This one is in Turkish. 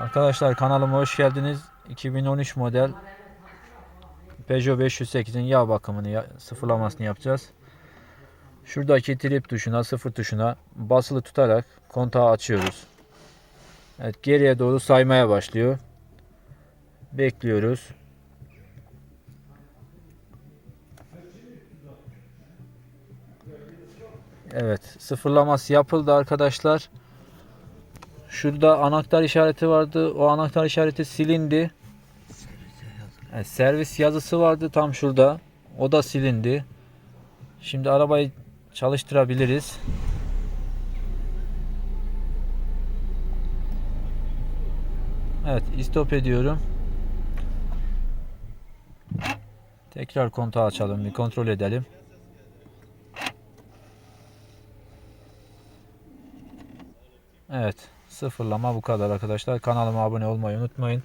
Arkadaşlar kanalıma hoş geldiniz. 2013 model Peugeot 508'in yağ bakımını sıfırlamasını yapacağız. Şuradaki trip tuşuna, sıfır tuşuna basılı tutarak kontağı açıyoruz. Evet, geriye doğru saymaya başlıyor. Bekliyoruz. Evet, sıfırlaması yapıldı arkadaşlar. Şurada anahtar işareti vardı. O anahtar işareti silindi. Evet, servis yazısı vardı tam şurada. O da silindi. Şimdi arabayı çalıştırabiliriz. Evet, istop ediyorum. Tekrar kontağı açalım, bir kontrol edelim. Evet, sıfırlama bu kadar arkadaşlar. Kanalıma abone olmayı unutmayın.